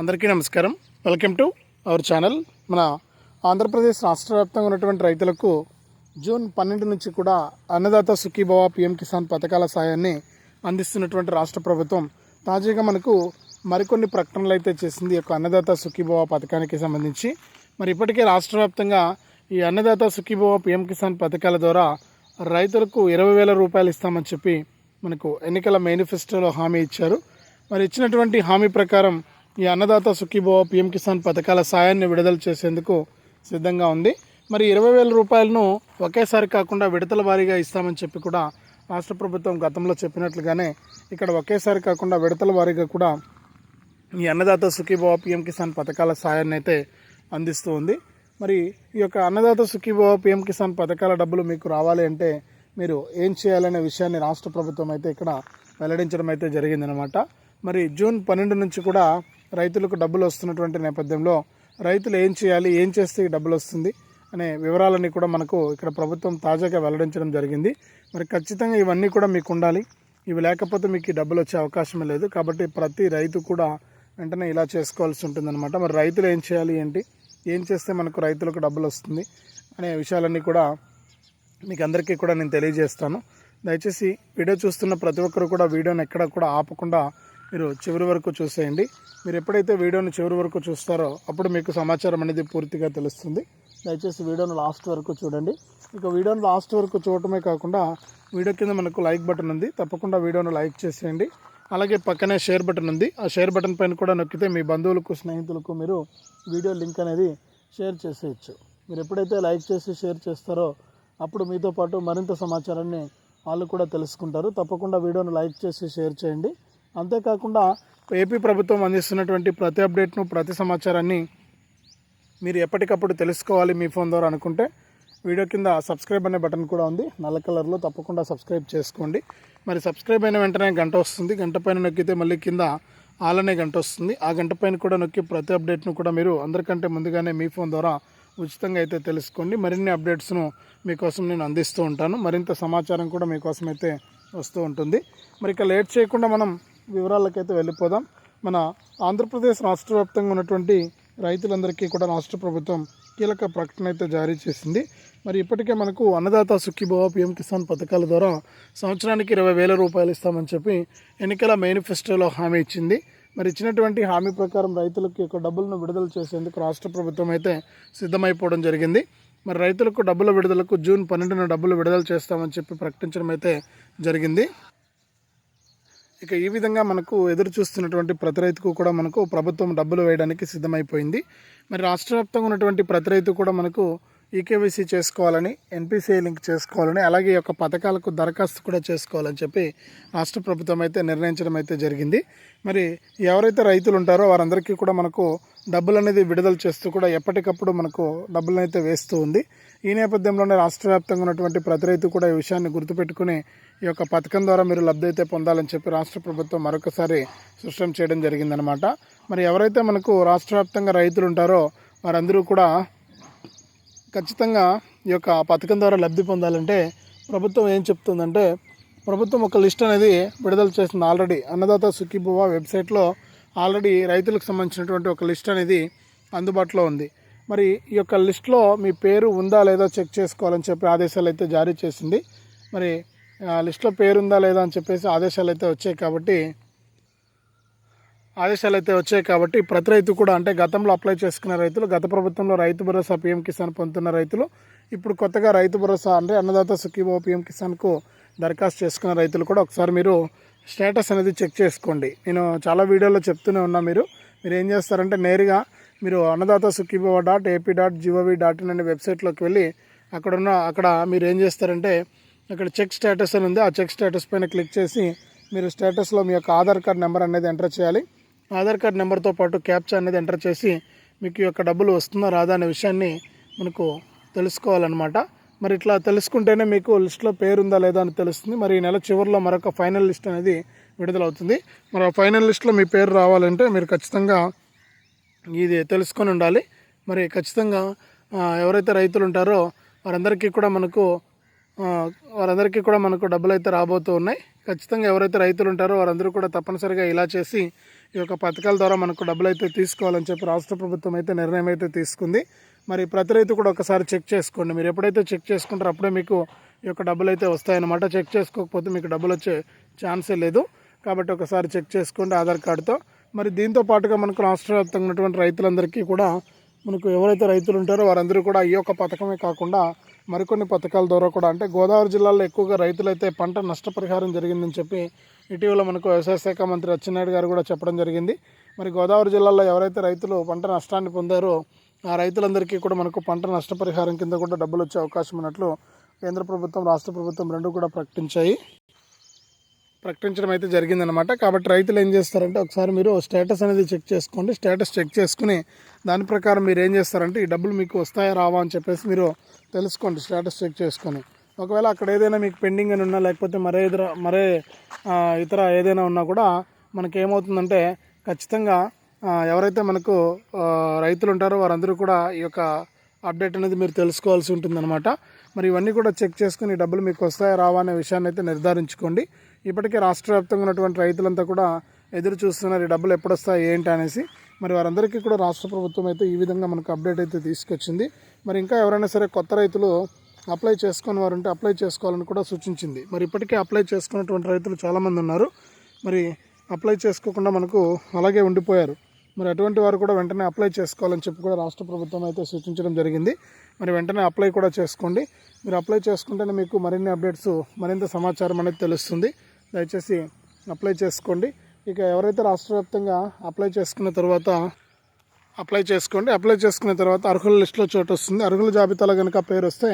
అందరికీ నమస్కారం. Welcome to our channel మన ఆంధ్రప్రదేశ్ రాష్ట్ర వ్యాప్తంగా ఉన్నటువంటి రైతులకు జూన్ పన్నెండు నుంచి కూడా అన్నదాత సుఖీభవ పిఎం కిసాన్ పథకాల సాయాన్ని అందిస్తున్నటువంటి రాష్ట్ర ప్రభుత్వం తాజాగా మనకు మరికొన్ని ప్రకటనలు అయితే చేసింది ఈ యొక్క అన్నదాత సుఖీభవ పథకానికి సంబంధించి. మరి ఇప్పటికే రాష్ట్ర వ్యాప్తంగా ఈ అన్నదాత సుఖీభవ పిఎం కిసాన్ పథకాల ద్వారా రైతులకు ఇరవై వేల రూపాయలు ఇస్తామని చెప్పి మనకు ఎన్నికల మేనిఫెస్టోలో హామీ ఇచ్చారు. మరి ఇచ్చినటువంటి హామీ ప్రకారం ఈ అన్నదాత సుఖీభవ పిఎం కిసాన్ పథకాల సాయాన్ని విడుదల చేసేందుకు సిద్ధంగా ఉంది. మరి ఇరవై వేల రూపాయలను ఒకేసారి కాకుండా విడతల వారీగా ఇస్తామని చెప్పి కూడా రాష్ట్ర ప్రభుత్వం గతంలో చెప్పినట్లుగానే ఇక్కడ ఒకేసారి కాకుండా విడతల వారీగా కూడా ఈ అన్నదాత సుఖీభవ పిఎం కిసాన్ పథకాల సాయాన్ని అయితే అందిస్తూ ఉంది. మరి ఈ యొక్క అన్నదాత సుఖీభవ పిఎం కిసాన్ పథకాల డబ్బులు మీకు రావాలి అంటే మీరు ఏం చేయాలనే విషయాన్ని రాష్ట్ర ప్రభుత్వం అయితే ఇక్కడ వెల్లడించడం అయితే జరిగిందనమాట మరి జూన్ పన్నెండు నుంచి కూడా రైతులకు డబ్బులు వస్తున్నటువంటి నేపథ్యంలో రైతులు ఏం చేయాలి ఏం చేస్తే డబ్బులు వస్తుంది అనే వివరాలన్నీ కూడా మనకు ఇక్కడ ప్రభుత్వం తాజాగా వెల్లడించడం జరిగింది. మరి ఖచ్చితంగా ఇవన్నీ కూడా మీకు ఉండాలి ఇవి లేకపోతే మీకు ఈ డబ్బులు వచ్చే అవకాశమే లేదు. కాబట్టి ప్రతి రైతు కూడా వెంటనే ఇలా చేసుకోవాల్సి ఉంటుందన్నమాట. మరి రైతులు ఏం చేయాలి ఏంటి? ఏం చేస్తే మనకు రైతులకు డబ్బులు వస్తుంది అనే విషయాలన్నీ కూడా మీకు అందరికీ కూడా నేను తెలియజేస్తాను. దయచేసి వీడియో చూస్తున్న ప్రతి ఒక్కరు కూడా వీడియోని ఎక్కడ కూడా ఆపకుండా మీరు చివరి వరకు చూసేయండి. మీరు ఎప్పుడైతే వీడియోని చివరి వరకు చూస్తారో అప్పుడు మీకు సమాచారం అనేది పూర్తిగా తెలుస్తుంది. దయచేసి వీడియోని లాస్ట్ వరకు చూడండి. ఇక వీడియోని లాస్ట్ వరకు చూడటమే కాకుండా వీడియో కింద మనకు లైక్ బటన్ ఉంది. తప్పకుండా వీడియోని లైక్ చేసేయండి. అలాగే పక్కనే షేర్ బటన్ ఉంది. ఆ షేర్ బటన్ పైన కూడా నొక్కితే మీ బంధువులకు స్నేహితులకు మీరు వీడియో లింక్ అనేది షేర్ చేసేయచ్చు. మీరు ఎప్పుడైతే లైక్ చేసి షేర్ చేస్తారో అప్పుడు మీతో పాటు మరింత సమాచారాన్ని వాళ్ళు కూడా తెలుసుకుంటారు. తప్పకుండా వీడియోను లైక్ చేసి షేర్ చేయండి. అంతేకాకుండా ఏపీ ప్రభుత్వం అందిస్తున్నటువంటి ప్రతి అప్డేట్ను ప్రతి సమాచారాన్ని మీరు ఎప్పటికప్పుడు తెలుసుకోవాలి మీ ఫోన్ ద్వారా అనుకుంటే వీడియో కింద సబ్స్క్రైబ్ అనే బటన్ కూడా ఉంది. నల్ల కలర్లో తప్పకుండా సబ్స్క్రైబ్ చేసుకోండి. మరి సబ్స్క్రైబ్ అయిన వెంటనే గంట వస్తుంది. గంట పైన నొక్కితే మళ్ళీ కింద ఆల్ అనే గంట వస్తుంది. ఆ గంట పైన కూడా నొక్కి ప్రతి అప్డేట్ను కూడా మీరు అందరికంటే ముందుగానే మీ ఫోన్ ద్వారా ఉచితంగా అయితే తెలుసుకోండి. మరిన్ని అప్డేట్స్ను మీకోసం నేను అందిస్తూ ఉంటాను. మరింత సమాచారం కూడా మీకోసం అయితే వస్తూ ఉంటుంది. మరి ఇక లేట్ చేయకుండా మనం వివరాలకైతే వెళ్ళిపోదాం. మన ఆంధ్రప్రదేశ్ రాష్ట్ర వ్యాప్తంగా ఉన్నటువంటి రైతులందరికీ కూడా రాష్ట్ర ప్రభుత్వం కీలక ప్రకటన అయితే జారీ చేసింది. మరి ఇప్పటికే మనకు అన్నదాత సుఖీభవ పిఎం కిసాన్ పథకాల ద్వారా సంవత్సరానికి ఇరవై వేల రూపాయలు ఇస్తామని చెప్పి ఎన్నికల మేనిఫెస్టోలో హామీ ఇచ్చింది. మరి ఇచ్చినటువంటి హామీ ప్రకారం రైతులకు యొక్క డబ్బులను విడుదల చేసేందుకు రాష్ట్ర ప్రభుత్వం అయితే సిద్ధమైపోవడం జరిగింది. మరి రైతులకు డబ్బుల విడుదలకు జూన్ పన్నెండున డబ్బులు విడుదల చేస్తామని చెప్పి ప్రకటించడం అయితే జరిగింది. ఇక ఈ విధంగా మనకు ఎదురు చూస్తున్నటువంటి ప్రతి రైతుకు కూడా మనకు ప్రభుత్వం డబ్బులు వేయడానికి సిద్ధమైపోయింది. మరి రాష్ట్ర వ్యాప్తంగా ఉన్నటువంటి ప్రతి రైతు కూడా మనకు ఈకేవైసీ చేసుకోవాలని ఎన్పిసిఐ లింక్ చేసుకోవాలని అలాగే ఈ యొక్క పథకాలకు దరఖాస్తు కూడా చేసుకోవాలని చెప్పి రాష్ట్ర ప్రభుత్వం అయితే నిర్ణయించడం అయితే జరిగింది. మరి ఎవరైతే రైతులు ఉంటారో వారందరికీ కూడా మనకు డబ్బులు అనేది విడుదల చేస్తూ కూడా ఎప్పటికప్పుడు మనకు డబ్బులను అయితే వేస్తూ ఉంది. ఈ నేపథ్యంలోనే రాష్ట్ర వ్యాప్తంగా ఉన్నటువంటి ప్రతి రైతు కూడా ఈ విషయాన్ని గుర్తుపెట్టుకుని ఈ యొక్క పథకం ద్వారా మీరు లబ్ధి అయితే పొందాలని చెప్పి రాష్ట్ర ప్రభుత్వం మరొకసారి సృష్టం చేయడం జరిగిందనమాట మరి ఎవరైతే మనకు రాష్ట్ర వ్యాప్తంగా రైతులు ఉంటారో వారందరూ కూడా ఖచ్చితంగా ఈ యొక్క పథకం ద్వారా లబ్ధి పొందాలంటే ప్రభుత్వం ఏం చెప్తుందంటే ప్రభుత్వం ఒక లిస్ట్ అనేది విడుదల చేసింది ఆల్రెడీ. అన్నదాత సుఖీభువ వెబ్సైట్లో ఆల్రెడీ రైతులకు సంబంధించినటువంటి ఒక లిస్ట్ అనేది అందుబాటులో ఉంది. మరి ఈ యొక్క లిస్ట్లో మీ పేరు ఉందా లేదా చెక్ చేసుకోవాలని చెప్పి ఆదేశాలు అయితే జారీ చేసింది. మరి లిస్ట్లో పేరు ఉందా లేదా అని చెప్పేసి ఆదేశాలు అయితే వచ్చాయి కాబట్టి ఆదేశాలు అయితే వచ్చాయి కాబట్టి ప్రతి రైతు కూడా అంటే గతంలో అప్లై చేసుకున్న రైతులు గత ప్రభుత్వంలో రైతు భరోసా పీఎం కిసాన్ పొందుతున్న రైతులు ఇప్పుడు కొత్తగా రైతు భరోసా అంటే అన్నదాత సుఖీభో పీఎం కిసాన్కు దరఖాస్తు చేసుకున్న రైతులు కూడా ఒకసారి మీరు స్టేటస్ అనేది చెక్ చేసుకోండి. నేను చాలా వీడియోలో చెప్తూనే ఉన్నా మీరు. మీరు ఏం చేస్తారంటే నేరుగా మీరు Annadata Sukhibhava dot AP dot gov dot in అనే వెబ్సైట్లోకి వెళ్ళి అక్కడ ఉన్న అక్కడ మీరు ఏం చేస్తారంటే అక్కడ చెక్ స్టేటస్ అని ఉంది. ఆ చెక్ స్టేటస్ పైన క్లిక్ చేసి మీరు స్టేటస్లో మీ యొక్క ఆధార్ కార్డ్ నెంబర్ అనేది ఎంటర్ చేయాలి. ఆధార్ కార్డ్ నెంబర్తో పాటు క్యాప్చా అనేది ఎంటర్ చేసి మీకు యొక్క డబ్బులు వస్తుందా రాదా అనే విషయాన్ని మనకు తెలుసుకోవాలన్నమాట. మరి ఇట్లా తెలుసుకుంటేనే మీకు లిస్ట్లో పేరు ఉందా లేదా అని తెలుస్తుంది. మరి ఈ నెల చివరిలో మరొక ఫైనల్ లిస్ట్ అనేది విడుదలవుతుంది. మరి ఆ ఫైనల్ లిస్ట్లో మీ పేరు రావాలంటే మీరు ఖచ్చితంగా ఇది తెలుసుకొని ఉండాలి. మరి ఖచ్చితంగా ఎవరైతే రైతులు ఉంటారో వారందరికీ కూడా మనకు వారందరికీ కూడా మనకు డబ్బులు అయితే రాబోతూ ఉన్నాయి. ఖచ్చితంగా ఎవరైతే రైతులు ఉంటారో వారందరూ కూడా తప్పనిసరిగా ఇలా చేసి ఈ యొక్క పథకాల ద్వారా మనకు డబ్బులు అయితే తీసుకోవాలని చెప్పి రాష్ట్ర ప్రభుత్వం అయితే నిర్ణయం అయితే తీసుకుంది. మరి ప్రతి రైతు కూడా ఒకసారి చెక్ చేసుకోండి. మీరు ఎప్పుడైతే చెక్ చేసుకుంటారో అప్పుడే మీకు ఈ యొక్క డబ్బులు అయితే వస్తాయన్నమాట. చెక్ చేసుకోకపోతే మీకు డబ్బులు వచ్చే ఛాన్సే లేదు. కాబట్టి ఒకసారి చెక్ చేసుకోండి ఆధార్ కార్డుతో. మరి దీంతో పాటుగా మనకు రాష్ట్ర వ్యాప్తంగా ఉన్నటువంటి రైతులందరికీ కూడా మనకు ఎవరైతే రైతులు ఉంటారో వారందరూ కూడా ఈ యొక్క పథకమే కాకుండా మరికొన్ని పథకాల ద్వారా కూడా అంటే గోదావరి జిల్లాలో ఎక్కువగా రైతులైతే పంట నష్టపరిహారం జరిగిందని చెప్పి ఇటీవల మనకు వ్యవసాయ శాఖ మంత్రి అచ్చెన్నాయుడు గారు కూడా చెప్పడం జరిగింది. మరి గోదావరి జిల్లాలో ఎవరైతే రైతులు పంట నష్టాన్ని పొందారో ఆ రైతులందరికీ కూడా మనకు పంట నష్టపరిహారం కింద కూడా డబ్బులు వచ్చే అవకాశం ఉన్నట్లు కేంద్ర ప్రభుత్వం రాష్ట్ర ప్రభుత్వం రెండు కూడా ప్రకటించాయి. ప్రకటించడం అయితే జరిగిందనమాట కాబట్టి రైతులు ఏం చేస్తారంటే ఒకసారి మీరు స్టేటస్ అనేది చెక్ చేసుకోండి. స్టేటస్ చెక్ చేసుకుని దాని ప్రకారం మీరు ఏం చేస్తారంటే ఈ డబ్బులు మీకు వస్తాయా రావా అని చెప్పేసి మీరు తెలుసుకోండి. స్టేటస్ చెక్ చేసుకొని. ఒకవేళ అక్కడ ఏదైనా మీకు పెండింగ్ అని ఉన్నా లేకపోతే మరే ఇతర మరే ఇతర ఏదైనా ఉన్నా కూడా మనకి ఏమవుతుందంటే ఖచ్చితంగా ఎవరైతే మనకు రైతులు ఉంటారో వారందరూ కూడా ఈ యొక్క అప్డేట్ అనేది మీరు తెలుసుకోవాల్సి ఉంటుందన్నమాట. మరి ఇవన్నీ కూడా చెక్ చేసుకుని ఈ డబ్బులు మీకు వస్తాయా రావా అనే విషయాన్ని అయితే నిర్ధారించుకోండి. ఇప్పటికే రాష్ట్ర వ్యాప్తంగా ఉన్నటువంటి రైతులంతా కూడా ఎదురు చూస్తున్నారు ఈ డబ్బులు ఎప్పుడు వస్తాయి ఏంటి అనేసి. మరి వారందరికీ కూడా రాష్ట్ర ప్రభుత్వం అయితే ఈ విధంగా మనకు అప్డేట్ అయితే తీసుకొచ్చింది. మరి ఇంకా ఎవరైనా సరే కొత్త రైతులు అప్లై చేసుకుని వారు ఉంటే అప్లై చేసుకోవాలని కూడా సూచించింది. మరి ఇప్పటికే అప్లై చేసుకున్నటువంటి రైతులు చాలామంది ఉన్నారు. మరి అప్లై చేసుకోకుండా మనకు అలాగే ఉండిపోయారు. మరి అటువంటి వారు కూడా వెంటనే అప్లై చేసుకోవాలని చెప్పి కూడా రాష్ట్ర ప్రభుత్వం అయితే సూచించడం జరిగింది. మరి వెంటనే అప్లై కూడా చేసుకోండి. మీరు అప్లై చేసుకుంటేనే మీకు మరిన్ని అప్డేట్స్ మరింత సమాచారం అనేది తెలుస్తుంది. దయచేసి అప్లై చేసుకోండి. ఇక ఎవరైతే రాష్ట్ర వ్యాప్తంగా అప్లై చేసుకున్న తర్వాత అప్లై చేసుకోండి. అప్లై చేసుకున్న తర్వాత అర్హుల లిస్టులో చోటు వస్తుంది. అర్హుల జాబితాలో కనుక పేరు వస్తే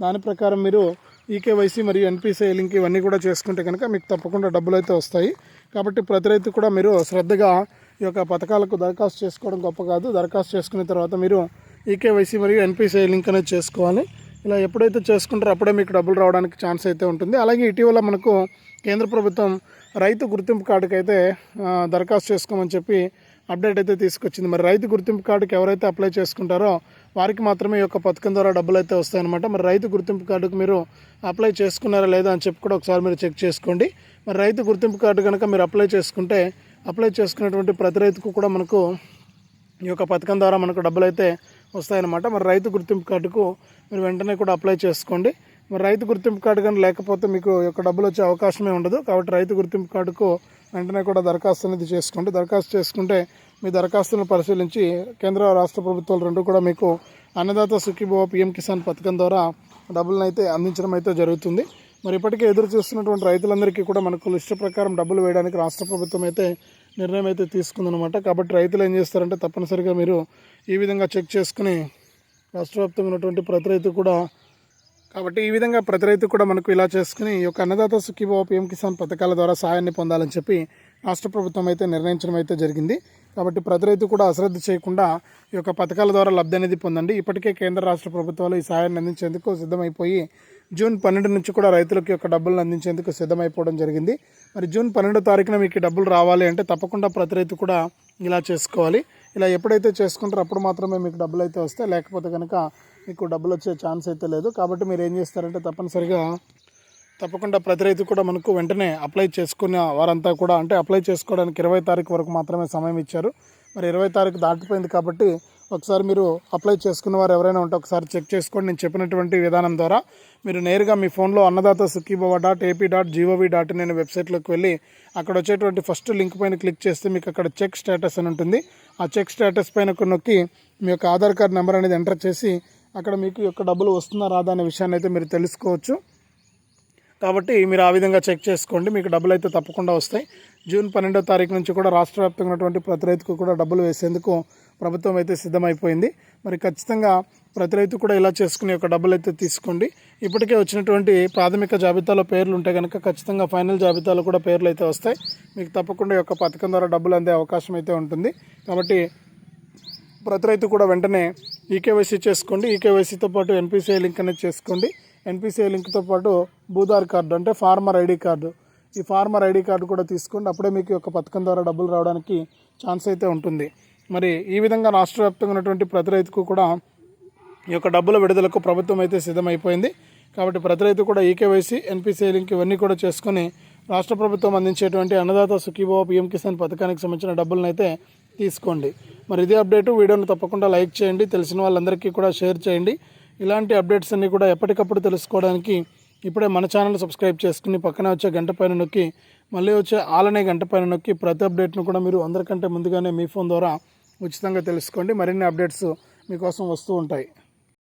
దాని ప్రకారం మీరు ఈకేవైసీ మరియు ఎన్పిసిఐ లింక్ ఇవన్నీ కూడా చేసుకుంటే కనుక మీకు తప్పకుండా డబ్బులు అయితే వస్తాయి. కాబట్టి ప్రతి రైతు కూడా మీరు శ్రద్ధగా ఈ యొక్క పథకాలకు దరఖాస్తు చేసుకోవడం గొప్ప కాదు. దరఖాస్తు చేసుకున్న తర్వాత మీరు ఈకేవైసీ మరియు ఎన్పిసిఐ లింక్ అనేది చేసుకోవాలి. ఇలా ఎప్పుడైతే చేసుకుంటారో అప్పుడే మీకు డబ్బులు రావడానికి ఛాన్స్ అయితే ఉంటుంది. అలాగే ఇటీవల మనకు కేంద్ర ప్రభుత్వం రైతు గుర్తింపు కార్డుకి అయితే దరఖాస్తు చేసుకోమని చెప్పి అప్డేట్ అయితే తీసుకొచ్చింది. మరి రైతు గుర్తింపు కార్డుకి ఎవరైతే అప్లై చేసుకుంటారో వారికి మాత్రమే ఈ యొక్క పథకం ద్వారా డబ్బులు అయితే వస్తాయన్నమాట. మరి రైతు గుర్తింపు కార్డుకు మీరు అప్లై చేసుకున్నారా లేదా అని చెప్పి కూడా ఒకసారి మీరు చెక్ చేసుకోండి. మరి రైతు గుర్తింపు కార్డు కనుక మీరు అప్లై చేసుకుంటే అప్లై చేసుకున్నటువంటి ప్రతి రైతుకు కూడా మనకు ఈ యొక్క పథకం ద్వారా మనకు డబ్బులు అయితే వస్తాయన్నమాట. మరి రైతు గుర్తింపు కార్డుకు మీరు వెంటనే కూడా అప్లై చేసుకోండి. మరి రైతు గుర్తింపు కార్డు కానీ లేకపోతే మీకు యొక్క డబ్బులు వచ్చే అవకాశమే ఉండదు. కాబట్టి రైతు గుర్తింపు కార్డుకు వెంటనే కూడా దరఖాస్తు అనేది చేసుకోండి. దరఖాస్తు చేసుకుంటే మీ దరఖాస్తులను పరిశీలించి కేంద్ర రాష్ట్ర ప్రభుత్వాలు రెండు కూడా మీకు అన్నదాత సుఖీభవ పిఎం కిసాన్ పథకం ద్వారా డబ్బులను అయితే అందించడం అయితే జరుగుతుంది. మరి ఇప్పటికే ఎదురు చూస్తున్నటువంటి రైతులందరికీ కూడా మనకు లిస్టు ప్రకారం డబ్బులు వేయడానికి రాష్ట్ర ప్రభుత్వం అయితే నిర్ణయం అయితే తీసుకుందనమాట కాబట్టి రైతులు ఏం చేస్తారంటే తప్పనిసరిగా మీరు ఈ విధంగా చెక్ చేసుకుని రాష్ట్రవ్యాప్తంగా ఉన్నటువంటి ప్రతి రైతు కూడా కాబట్టి ఈ విధంగా ప్రతి రైతు కూడా మనకు ఇలా చేసుకుని ఈ యొక్క అన్నదాత సుఖీభావ పిఎం కిసాన్ పథకాల ద్వారా సాయాన్ని పొందాలని చెప్పి రాష్ట్ర ప్రభుత్వం అయితే నిర్ణయించడం అయితే జరిగింది. కాబట్టి ప్రతి రైతు కూడా అశ్రద్ధ చేయకుండా ఈ యొక్క పథకాల ద్వారా లబ్ధి అనేది పొందండి. ఇప్పటికే కేంద్ర రాష్ట్ర ప్రభుత్వాలు ఈ సాయాన్ని అందించేందుకు సిద్ధమైపోయి జూన్ పన్నెండు నుంచి కూడా రైతులకు యొక్క డబ్బులను అందించేందుకు సిద్ధమైపోవడం జరిగింది. మరి జూన్ పన్నెండో తారీఖున మీకు డబ్బులు రావాలి అంటే తప్పకుండా ప్రతి రైతు కూడా ఇలా చేసుకోవాలి. ఇలా ఎప్పుడైతే చేసుకుంటారో అప్పుడు మాత్రమే మీకు డబ్బులు అయితే వస్తాయి. లేకపోతే కనుక మీకు డబ్బులు వచ్చే ఛాన్స్ అయితే లేదు. కాబట్టి మీరు ఏం చేస్తారంటే తప్పనిసరిగా తప్పకుండా ప్రతి రైతు కూడా మనకు వెంటనే అప్లై చేసుకున్న వారంతా కూడా అంటే అప్లై చేసుకోవడానికి ఇరవై తారీఖు వరకు మాత్రమే సమయం ఇచ్చారు. మరి ఇరవై తారీఖు దాటిపోయింది కాబట్టి ఒకసారి మీరు అప్లై చేసుకున్న వారు ఎవరైనా ఉంటే ఒకసారి చెక్ చేసుకోండి. నేను చెప్పినటువంటి విధానం ద్వారా మీరు నేరుగా మీ ఫోన్లో Annadata Sukhibhava dot AP dot gov dot in అనే వెబ్సైట్లోకి వెళ్ళి అక్కడ వచ్చేటువంటి ఫస్ట్ లింక్ పైన క్లిక్ చేస్తే మీకు అక్కడ చెక్ స్టేటస్ అని ఉంటుంది. ఆ చెక్ స్టేటస్ పైన నొక్కి మీ యొక్క ఆధార్ కార్డ్ నెంబర్ అనేది ఎంటర్ చేసి అక్కడ మీకు యొక్క డబ్బులు వస్తుందా రాదా అనే విషయాన్ని అయితే మీరు తెలుసుకోవచ్చు. కాబట్టి మీరు ఆ విధంగా చెక్ చేసుకోండి. మీకు డబ్బులు అయితే తప్పకుండా వస్తాయి. జూన్ పన్నెండో తారీఖు నుంచి కూడా రాష్ట్ర వ్యాప్తంగా ఉన్నటువంటి ప్రతి రైతుకు కూడా డబ్బులు వేసేందుకు ప్రభుత్వం అయితే సిద్ధమైపోయింది. మరి ఖచ్చితంగా ప్రతి రైతు కూడా ఇలా చేసుకుని ఒక డబ్బులు అయితే తీసుకోండి. ఇప్పటికే వచ్చినటువంటి ప్రాథమిక జాబితాలో పేర్లు ఉంటే కనుక ఖచ్చితంగా ఫైనల్ జాబితాలో కూడా పేర్లు అయితే వస్తాయి. మీకు తప్పకుండా ఈ యొక్క పథకం ద్వారా డబ్బులు అందే అవకాశం అయితే ఉంటుంది. కాబట్టి ప్రతి రైతు కూడా వెంటనే ఈకేవైసీ చేసుకోండి. ఈకేవైసీతో పాటు ఎన్పిసిఐ లింక్ అనేది చేసుకోండి. ఎన్పిసిఐ లింక్తో పాటు భూదార్ కార్డు అంటే ఫార్మర్ ఐడి కార్డు. ఈ ఫార్మర్ ఐడి కార్డు కూడా తీసుకోండి. అప్పుడే మీకు ఒక యొక్క పథకం ద్వారా డబ్బులు రావడానికి ఛాన్స్ అయితే ఉంటుంది. మరి ఈ విధంగా రాష్ట్ర వ్యాప్తంగా ఉన్నటువంటి ప్రతి రైతుకు కూడా ఈ యొక్క డబ్బుల విడుదలకు ప్రభుత్వం అయితే సిద్ధమైపోయింది. కాబట్టి ప్రతి రైతు కూడా ఈకేవైసీ ఎన్పిసిఐ లింక్ ఇవన్నీ కూడా చేసుకొని రాష్ట్ర ప్రభుత్వం అందించేటువంటి అన్నదాత సుఖీభావ పిఎం కిసాన్ పథకానికి సంబంధించిన డబ్బులను అయితే తీసుకోండి. మరి ఇదే అప్డేటు. వీడియోను తప్పకుండా లైక్ చేయండి. తెలిసిన వాళ్ళందరికీ కూడా షేర్ చేయండి. ఇలాంటి అప్డేట్స్ అన్నీ కూడా ఎప్పటికప్పుడు తెలుసుకోవడానికి ఇప్పుడే మన ఛానల్ సబ్స్క్రైబ్ చేసుకుని పక్కనే వచ్చే గంట పైన నొక్కి మళ్ళీ వచ్చే ఆలనే గంట పైన నొక్కి ప్రతి అప్డేట్ను కూడా మీరు అందరికంటే ముందుగానే మీ ఫోన్ ద్వారా ఉచితంగా తెలుసుకోండి. మరిన్ని అప్డేట్స్ మీకోసం వస్తూ ఉంటాయి.